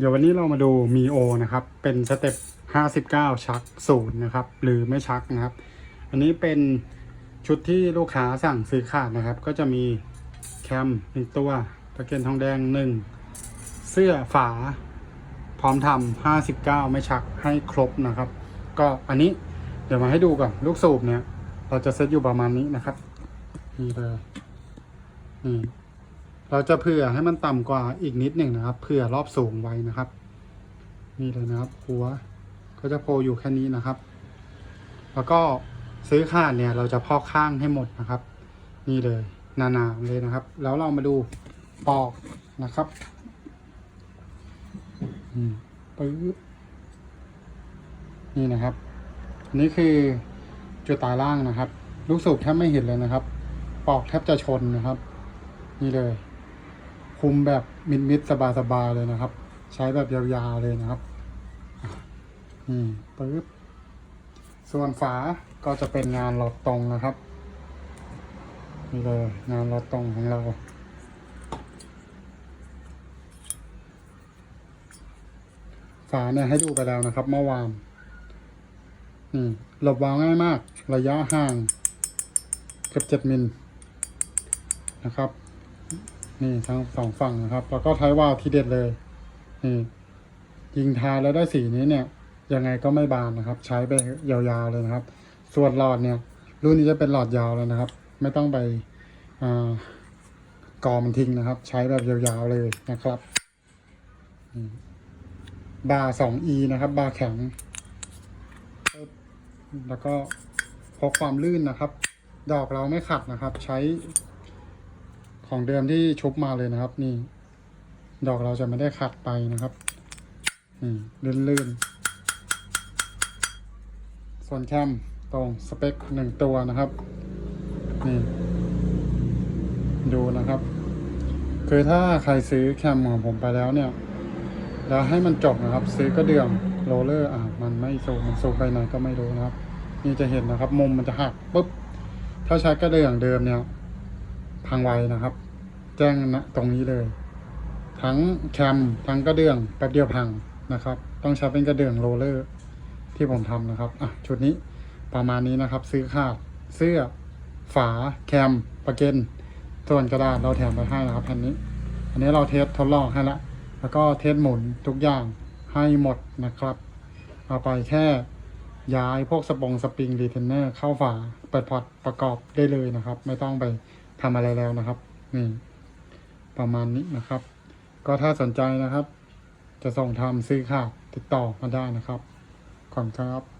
เดี๋ยววันนี้เรามาดูมีโอนะครับ เป็นสเต็ป59 ชักศูนย์นะครับ หรือไม่ชักนะครับ อันนี้เป็นชุดที่ลูกค้าสั่งซื้อขาดนะครับ ก็จะมีแคมหนึ่งตัว ตะเกียงทองแดงหนึ่ง เสื้อฝา พร้อมทำ59 ไม่ชักให้ครบนะครับ ก็อันนี้เดี๋ยวมาให้ดูก่อนลูกสูบเนี่ย เราจะเซตอยู่ประมาณนี้นะครับ นี่เลยนี่ เราจะเผื่อให้มันต่ำกว่าอีกนิดหนึ่งนะครับ เผื่อรอบสูงไว้นะครับ นี่เลยนะครับ หัวก็จะโผล่อยู่แค่นี้นะครับ แล้วก็ซื้อขาดเนี่ย เราจะพอกข้างให้หมดนะครับ นี่เลยหนาๆเลยนะครับ แล้วเรามาดูปอกนะครับปึ๊บนี่นะครับ นี่คือจุดตาล่างนะครับ ลูกสูบแทบไม่เห็นเลยนะครับ ปอกแทบจะชนนะครับ นี่เลย คุมแบบมิดมิดๆสบายๆเลยนะครับ ใช้แบบยาวๆเลยนะครับอืมปึ๊บส่วนฝาก็จะเป็นงานหลอดตรงนะครับนี่เลยงานหลอดตรงของเราฝาเนี่ยให้ดูไปแล้วนะครับ เมื่อวานนี่หลบวาวง่ายมาก ระยะห่างเกือบเจ็ดมิลนะครับ นี่ทั้งสองฝั่งนะครับ แล้วก็ท้ายวาล์วทีเด็ดเลย นี่ ยิงทายแล้วได้สีนี้เนี่ย ยังไงก็ไม่บานนะครับ ใช้ไปยาวๆเลยนะครับ ส่วนหลอดเนี่ย รุ่นนี้จะเป็นหลอดยาวแล้วนะครับ ไม่ต้องไปอ่ากอมันทิ้งนะครับ ใช้แบบยาวๆเลยนะครับบาร์สองอีนะครับ บาร์แข็ง แล้วก็พกความลื่นนะครับ ดอกเราไม่ขัดนะครับ ใช้ ของเดิมที่ชุบมาเลยนะครับ นี่ ดอกเราจะไม่ได้ขัดไปนะครับนี่ลื่นๆส่วนแคมตรงสเปคหนึ่งตัวนะครับ นี่ ดูนะครับ คือถ้าใครซื้อแคมของผมไปแล้วเนี่ย แล้วให้มันจบนะครับ ซื้อกระเดืองโรเลอร์อะมันไม่สูงมันสูงไปไหนก็ไม่รู้นะครับ นี่จะเห็นนะครับ มุมมันจะหักปุ๊บ ถ้าใช้กระเดื่องเดิมเนี่ย พังไวนะครับ แจ้งนะตรงนี้เลย ทั้งแคมทั้งกระเดื่องแป๊บเดียวพังนะครับ ต้องใช้เป็นกระเดื่องโรลเลอร์ที่ผมทำนะครับอะชุดนี้ประมาณนี้นะครับ ซื้อขาดเสื้อ ฝาแคมประเก็นส่วนกระดาษเราแถมไปให้นะครับแผ่นนี้ อันนี้เราเทสทดลองให้ละแล้วก็เทสหมุนทุกอย่างให้หมดนะครับ เอาไปแค่ย้ายพวกสปงสปริงรีเทนเนอร์เข้าฝาเปิดพอร์ตประกอบได้เลยนะครับ ไม่ต้องไป ทำอะไรแล้วนะครับ นี่ ประมาณนี้นะครับ ก็ถ้าสนใจนะครับ จะส่งทำซื้อข่าวติดต่อมาได้นะครับขอบคุณครับ